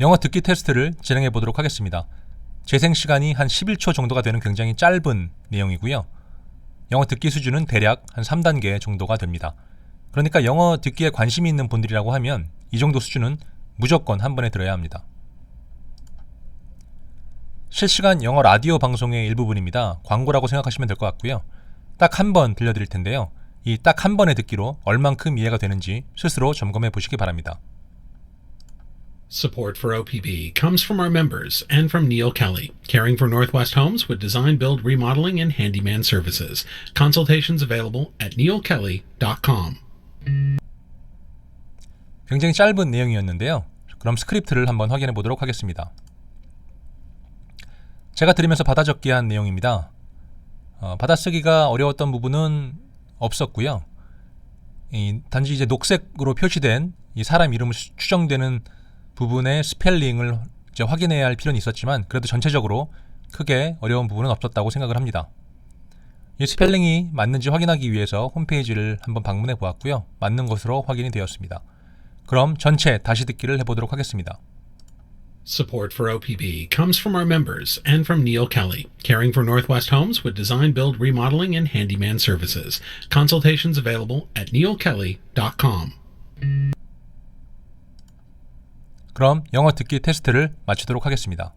영어 듣기 테스트를 진행해 보도록 하겠습니다. 재생 시간이 한 11초 정도가 되는 굉장히 짧은 내용이고요. 영어 듣기 수준은 대략 한 3단계 정도가 됩니다. 그러니까 영어 듣기에 관심이 있는 분들이라고 하면 이 정도 수준은 무조건 한 번에 들어야 합니다. 실시간 영어 라디오 방송의 일부분입니다. 광고라고 생각하시면 될 것 같고요. 딱 한 번 들려드릴 텐데요. 이 딱 한 번의 듣기로 얼만큼 이해가 되는지 스스로 점검해 보시기 바랍니다. Support for OPB comes from our members and from Neil Kelly, caring for Northwest homes with design, build, remodeling, and handyman services. Consultations available at neilkelly.com. 굉장히 짧은 내용이었는데요. 그럼 스크립트를 한번 확인해 보도록 하겠습니다. 제가 들으면서 받아 적기 한 내용입니다. 어, 받아쓰기가 어려웠던 부분은 없었고요. 이, 단지 이제 녹색으로 표시된 이 사람 이름을 수- 추정되는 부분의 스펠링을 이제 확인해야 할 필요는 있었지만 그래도 전체적으로 크게 어려운 부분은 없었다고 생각을 합니다. 이 스펠링이 맞는지 확인하기 위해서 홈페이지를 한번 방문해 보았고요. 맞는 것으로 확인이 되었습니다. 그럼 전체 다시 듣기를 해보도록 하겠습니다. Support for OPB comes from our members and from Neil Kelly, caring for Northwest homes with design, build, remodeling, and handyman services. Consultations available at neilkelly.com. 그럼 영어 듣기 테스트를 마치도록 하겠습니다.